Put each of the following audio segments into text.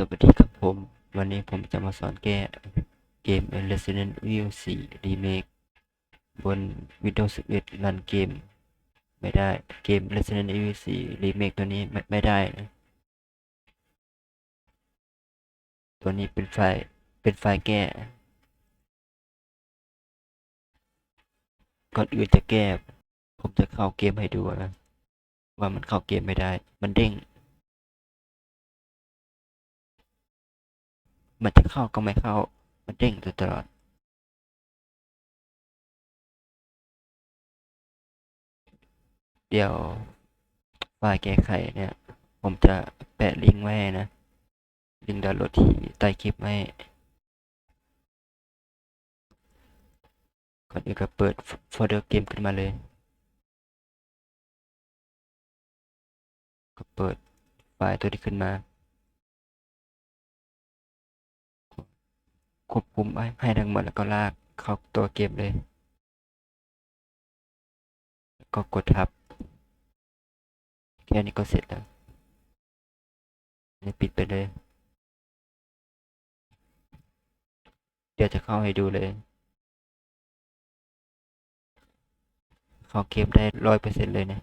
สวัสดีครับผม วันนี้ผมจะมาสอนแก้เกม Resident Evil 4 Remake บน Windows 11 รันเกม ไม่ได้เกม Resident Evil 4 Remake ตัวนี้ไม่ไม่ได้นะตัวนี้เป็นไฟล์เป็นไฟล์แก้ ก่อนอื่นจะแก้ ผมจะเข้าเกมให้ดูนะ ว่ามันเข้าเกมไม่ได้ มันเด้ง มันจะเข้าก็ไม่เข้า มันเด้งอยู่ตลอด เดี๋ยวไฟล์แก้ไขเนี่ย ผมจะแปะลิงก์ไว้นะ ลิงก์ดาวน์โหลดที่ใต้คลิปไว้ก่อนอื่นก็เปิดโฟลเดอร์เกมขึ้นมาเลย ก็เปิดไฟล์ตัวนี้ขึ้นมา ควบคุมให้ให้ทั้งหมดแล้วก็ลากเข้าตัวเกมเลยลก็กดทับ แค่นี้ก็เสร็จแล้วนี่ปิดไปเลย เดี๋ยวจะเข้าให้ดูเลย เข้าเกมได้ร้อยเปอร์เซ็นต์เลยนะ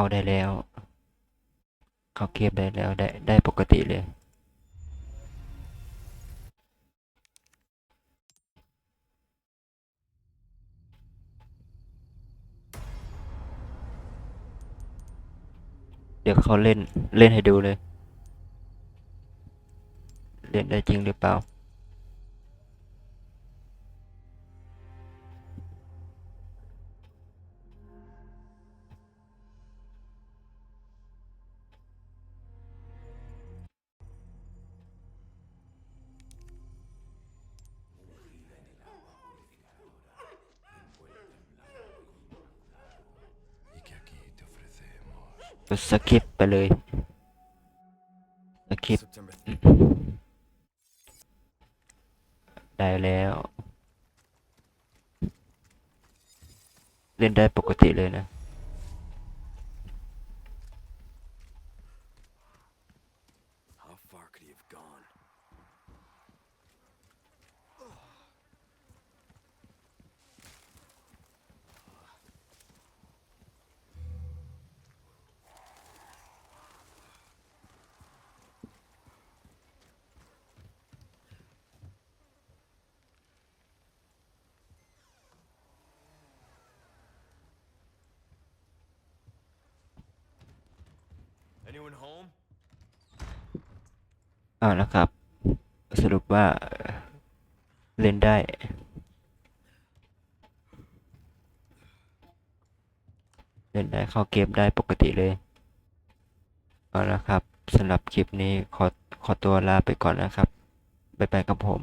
เข้าได้แล้ว เข้าเกมได้แล้วได้ได้ปกติเลย เดี๋ยวเขาเล่นเล่นให้ดูเลย เล่นได้จริงหรือเปล่า กดสกิปไปเลยสกิปได้แล้ว เล่นได้ปกติเลยนะ How far could he have gone? อ่านะครับ สรุปว่า เล่นได้ เล่นได้เข้าเกมได้ปกติเลยเอาละครับสำหรับคลิปนี้ขอขอตัวลาไปก่อนนะครับ บ๊ายบายครับผม